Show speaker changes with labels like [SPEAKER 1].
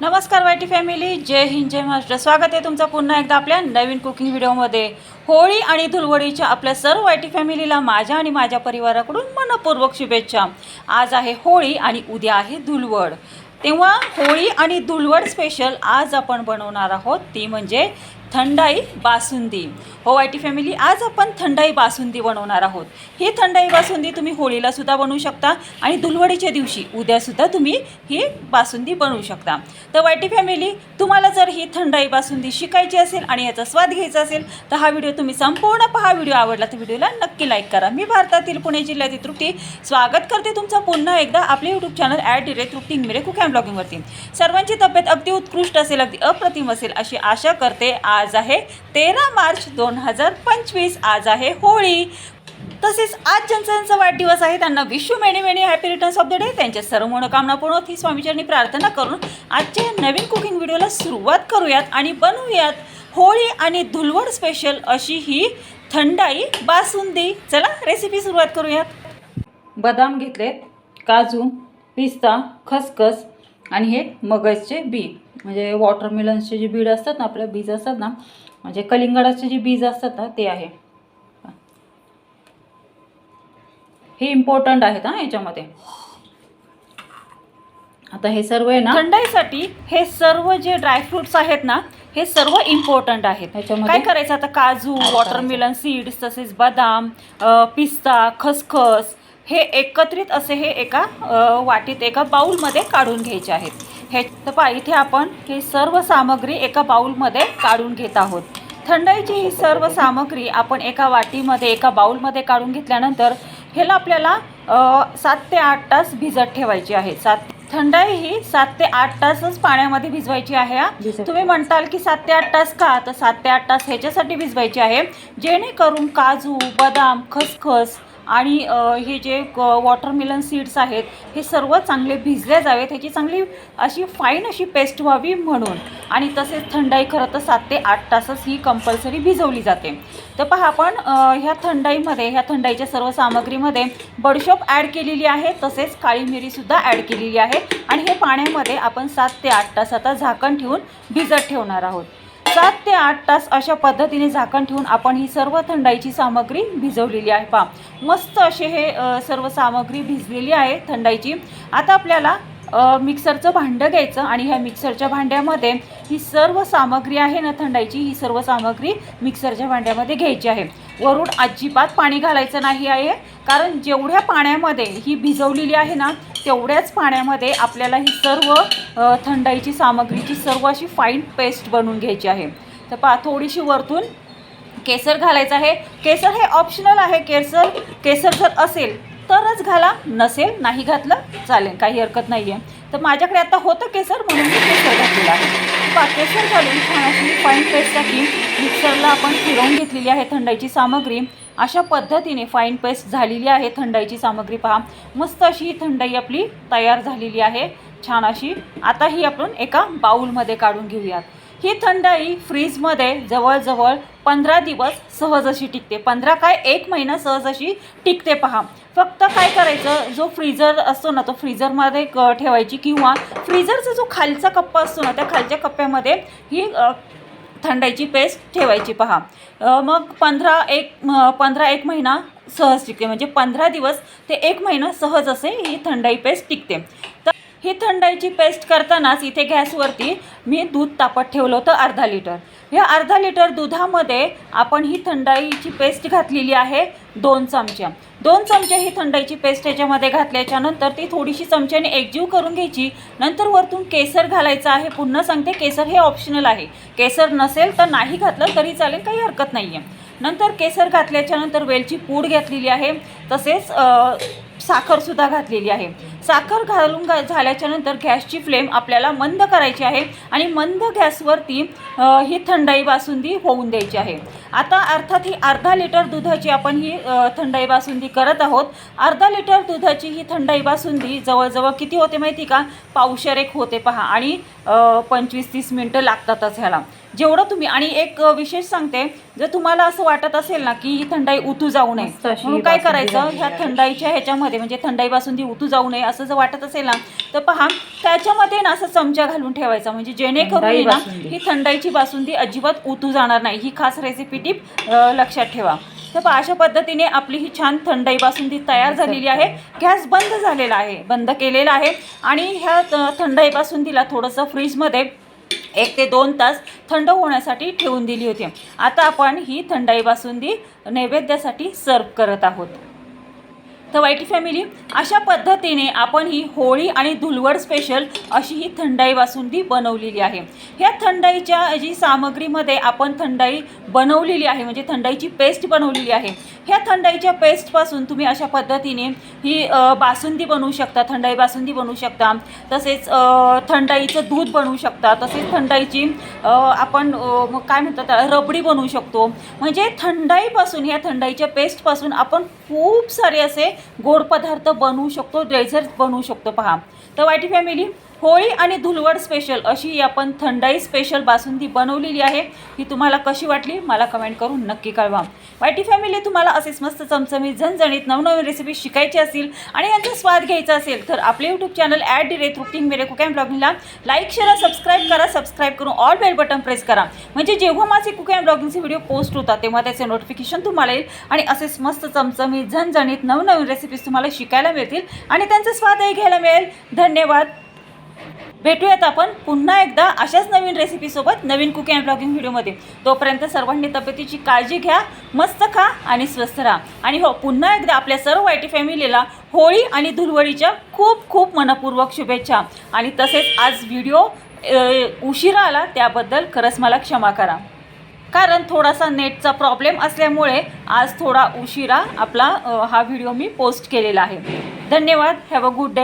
[SPEAKER 1] नमस्कार YT family जय हिंद जय महाराष्ट्र. स्वागत आहे तुमचं पुन्हा एकदा आपल्या नवीन कुकिंग व्हिडिओमध्ये. होळी आणि धुलवडीच्या आपल्या सर्व वायटी फॅमिलीला माझ्या आणि माझ्या परिवाराकडून मनपूर्वक शुभेच्छा. आज आहे होळी आणि उद्या आहे धुलवड. तेव्हा होळी आणि धुलवड स्पेशल आज आपण बनवणार आहोत. ती म्हणजे थंडाई बासुंदी. हो वाय टी फॅमिली आज आपण थंडाई बासुंदी बनवणार आहोत. ही थंडाई बासुंदी तुम्ही होळीला सुद्धा बनवू शकता आणि दुलवडीच्या दिवशी उद्यासुद्धा तुम्ही ही बासुंदी बनवू शकता. तर वाय टी फॅमिली तुम्हाला जर ही थंडाई बासुंदी शिकायची असेल आणि याचा स्वाद घ्यायचा असेल तर हा व्हिडिओ तुम्ही संपूर्ण पहा. व्हिडिओ आवडला तर व्हिडिओला नक्की लाईक करा. मी भारतातील पुणे जिल्ह्यातील तृप्ती. स्वागत करते तुमचं पुन्हा एकदा आपले YouTube channel at the rate Trupti Mire cook and ब्लॉगिंगवरती सर्वांची तब्येत अगदी उत्कृष्ट असेल अगदी अप्रतिम असेल अशी आशा करते आज आहे. तेरा मार्च दोन हजार पंचवीस आज आहे होळी. तसेच आज ज्यांचा ज्यांचा वाढदिवस आहे. त्यांना विश्व many many happy returns of the day. त्यांच्या सर्व मनोकामना पूर्ण होत ही स्वामीचरणी प्रार्थना करून आजच्या नवीन कुकिंग व्हिडिओला सुरुवात करूयात आणि बनवूयात होळी आणि धुलवड स्पेशल अशी ही थंडाई बासुंदी. चला रेसिपी सुरुवात करूयात. बदाम घेतलेत काजू पिस्ता खसखस आणि हे मगजचे बी. म्हणजे वॉटरमेलन्सचे जे बीड असतात ना आपल्या बीज असतात ना म्हणजे कलिंगडाचे जे बीज असतात ना ते आहे हे इम्पॉर्टंट आहेत हां याच्यामध्ये आता हे सर्व आहे ना थंडाईसाठी हे सर्व जे ड्रायफ्रुट्स आहेत ना हे सर्व इम्पॉर्टंट आहेत? काय करायचं आता काजू? वॉटरमेलन सीड्स तसेच बदाम पिस्ता खसखस हे एकत्रित असे हे एका वाटीत एका बाउलमध्ये काढून घ्यायचे आहेत हे तर पहा इथे आपण हे सर्व सामग्री एका बाउलमध्ये काढून घेत आहोत. थंडाईची ही सर्व सामग्री आपण एका वाटीमध्ये एका बाउलमध्ये काढून घेतल्यानंतर ह्याला आपल्याला सात ते आठ तास भिजत ठेवायची आहे. सात थंडाई ही सात ते आठ तासच पाण्यामध्ये भिजवायची आहे तुम्ही म्हणताल की सात ते आठ तास का? तर सात ते आठ तास ह्याच्यासाठी भिजवायची आहे. जेणेकरून काजू बदाम खसखस आणि हे जे वॉटरमेलन सीड्स आहेत हे सर्व चांगले भिजले जावेत ह्याची चांगली अशी फाईन अशी पेस्ट व्हावी म्हणून. आणि तसेच थंडाई खरं तर सात ते आठ तासच ही कंपल्सरी भिजवली जाते. तर पहा आपण ह्या थंडाईमध्ये ह्या थंडाईच्या सर्व सामग्रीमध्ये बडशॉप ॲड केलेली आहे तसेच काळी मिरीसुद्धा ॲड केलेली आहे. आणि हे पाण्यामध्ये आपण सात ते आठ तास आता झाकण ठेवून भिजत ठेवणार आहोत. सात ते आठ तास अशा पद्धतीने झाकण ठेवून आपण ही सर्व थंडाईची सामग्री भिजवलेली आहे. पहा मस्त असे हे सर्व सामग्री भिजलेली आहे थंडाईची. आता आपल्याला मिक्सरचं भांडं घ्यायचं आणि ह्या मिक्सरच्या भांड्यामध्ये ही सर्व सामग्री आहे ना थंडाईची ही सर्व सामग्री मिक्सरच्या भांड्यामध्ये घ्यायची आहे. वरून अजिबात पाणी घालायचं नाही आहे कारण जेवढ्या पाण्यामध्ये ही भिजवलेली आहे ना तेवढ्याच पाण्यामध्ये आपल्याला ही सर्व थंडाईची सामग्रीची सर्व अशी फाईन पेस्ट बनवून घ्यायची आहे. तर पा थोडीशी वरतून केसर घालायचं आहे. केसर हे ऑप्शनल आहे. केसर केसर जर असेल तरच घाला. नसेल नाही घातलं चालेल. काही हरकत नाही आहे तर माझ्याकडे आता होतं केसर म्हणून मी केसर घातलेलं आहे. पहा केसर घालून छान अशी फाईन पेस्टसाठी मिक्सरला आपण फिरवून घेतलेली आहे थंडाईची सामग्री. अशा पद्धतीने फाईन पेस्ट झालेली आहे थंडाईची सामग्री. पहा मस्त अशी ही थंडाई आपली तयार झालेली आहे. छान अशी. आता ही आपण एका बाऊलमध्ये काढून घेऊयात. ही थंडाई फ्रीजमध्ये जवळजवळ पंधरा दिवस सहज अशी टिकते. पंधरा काय एक महिना सहज अशी टिकते पहा. फक्त काय करायचं? जो फ्रीजर असतो ना तो फ्रीजरमध्ये क- ठेवायची किंवा फ्रीजरचा जो खालचा कप्पा असतो ना त्या खालच्या कप्प्यामध्ये ही थंडाईची पेस्ट ठेवायची पहा. मग पंधरा एक पंधरा एक महिना सहज टिकते. म्हणजे पंधरा दिवस ते एक महिना सहज असे ही थंडाई पेस्ट टिकते. तर ही थंडाईची पेस्ट करतानाच इथे गॅसवरती मी दूध तापत ठेवलं होतं अर्धा लिटर. ह्या अर्धा लिटर दुधामध्ये आपण ही थंडाईची पेस्ट घातलेली आहे दोन चमच्या दोन चमचे ही थंडाईची पेस्ट याच्यामध्ये घातल्याच्यानंतर ती थोडीशी चमच्याने एकजीव करून घ्यायची. नंतर वरतून केसर घालायचं आहे. पुन्हा सांगते केसर हे ऑप्शनल आहे. केसर नसेल तर नाही घातलं तरी चालेल काही हरकत नाही आहे नंतर केसर घातल्याच्यानंतर वेलची पूड घेतलेली आहे. तसेच साखरसुद्धा घातलेली आहे. साखर घालून घा झाल्याच्यानंतर गॅसची फ्लेम आपल्याला मंद करायची आहे आणि मंद गॅसवरती ही थंडाई बासुंदी होऊन द्यायची आहे. आता अर्थात ही अर्धा लिटर दुधाची आपण ही थंडाई बासुंदी करत आहोत. अर्धा लिटर दुधाची ही थंडाई बासुंदी जवळजवळ किती होते माहिती का? पावशर एक होते पहा आणि पंचवीस तीस मिनटं लागतातच ह्याला. जेवढं तुम्ही आणि एक विशेष सांगते जर तुम्हाला असं वाटत असेल ना की ही थंडाई उतू जाऊ नये. म्हणून काय करायचं? ह्या. थंडाईच्या ह्याच्यामध्ये म्हणजे थंडाई बासुंदी उतू जाऊ नये असं जर वाटत असेल ना तर पहा त्याच्यामध्ये ना असं चमचा घालून ठेवायचा. म्हणजे जेणेकरून ना. ही थंडाईची बासुंदी अजिबात उतू जाणार नाही. ही खास रेसिपी टीप लक्षात ठेवा. तर पहा, अशा पद्धतीने आपली ही छान थंडाई बासुंदी तयार झालेली आहे. गॅस बंद झालेला आहे. बंद केलेला आहे. आणि ह्या त- थंडाई बासुंदीला थोडंसं फ्रीजमध्ये एक ते दोन तास थंड होण्यासाठी ठेवून दिली होती. आता आपण ही थंडाई बासुंदी नैवेद्यासाठी सर्व करत आहोत. तर वाईटी फॅमिली. अशा पद्धतीने आपण ही होळी आणि धुलवड स्पेशल अशी ही थंडाई बासुंदी बनवलेली आहे. ह्या थंडाईच्या जी सामग्रीमध्ये आपण थंडाई बनवलेली आहे म्हणजे थंडाईची पेस्ट बनवलेली आहे ह्या थंडाईच्या पेस्टपासून तुम्ही अशा पद्धतीने ही बासुंदी बनवू शकता थंडाई बासुंदी बनवू शकता. तसेच थंडाईचं दूध बनवू शकता. तसेच थंडाईची आपण काय म्हणतात रबडी बनवू शकतो. म्हणजे थंडाईपासून ह्या थंडाईच्या पेस्टपासून आपण खूप सारे असे गोड पदार्थ बनवू शकतो डेझर्ट बनवू शकतो पहा. तर वाईटी फॅमिली होळी आणि धुलवड स्पेशल अशी ही आपण थंडाई स्पेशल बासुंदी बनवलेली आहे. ही तुम्हाला कशी वाटली? मला कमेंट करून नक्की कळवा. वाईटी फॅमिली तुम्हाला असेच मस्त चमचमीत झणझणीत नवनवीन रेसिपी शिकायची असेल आणि यांचा स्वाद घ्यायचा असेल तर आपले YouTube channel at the rate routine मेरे कुक अँड ब्लॉगिंगला लाईक शेअर सबस्क्राईब करा. सबस्क्राईब करून ऑल बेल बटन प्रेस करा. म्हणजे जेव्हा माझे कुक अँड ब्लॉगिंगचे व्हिडिओ पोस्ट होतात तेव्हा त्याचे नोटिफिकेशन तुम्हाला येईल आणि असेच मस्त चमचमीत झणझणीत नवनवीन रेसिपीज तुम्हाला शिकायला मिळतील आणि त्यांचा स्वादही घ्यायला मिळेल. धन्यवाद. भेटूयात आपण पुन्हा एकदा अशाच नवीन रेसिपीसोबत नवीन कुकिंग अँड ब्लॉगिंग व्हिडिओमध्ये तोपर्यंत सर्वांनी तब्येतीची काळजी घ्या मस्त खा आणि स्वस्थ राहा. आणि हो पुन्हा एकदा आपल्या सर्व वाईटी फॅमिलीला होळी आणि धुलवडीच्या खूप खूप मनपूर्वक शुभेच्छा. आणि तसेच आज व्हिडिओ उशिरा आला त्याबद्दल खरंच मला क्षमा करा. कारण थोडासा नेटचा प्रॉब्लेम असल्यामुळे आज थोडा उशिरा आपला हा व्हिडिओ मी पोस्ट केलेला आहे. धन्यवाद. Have a good day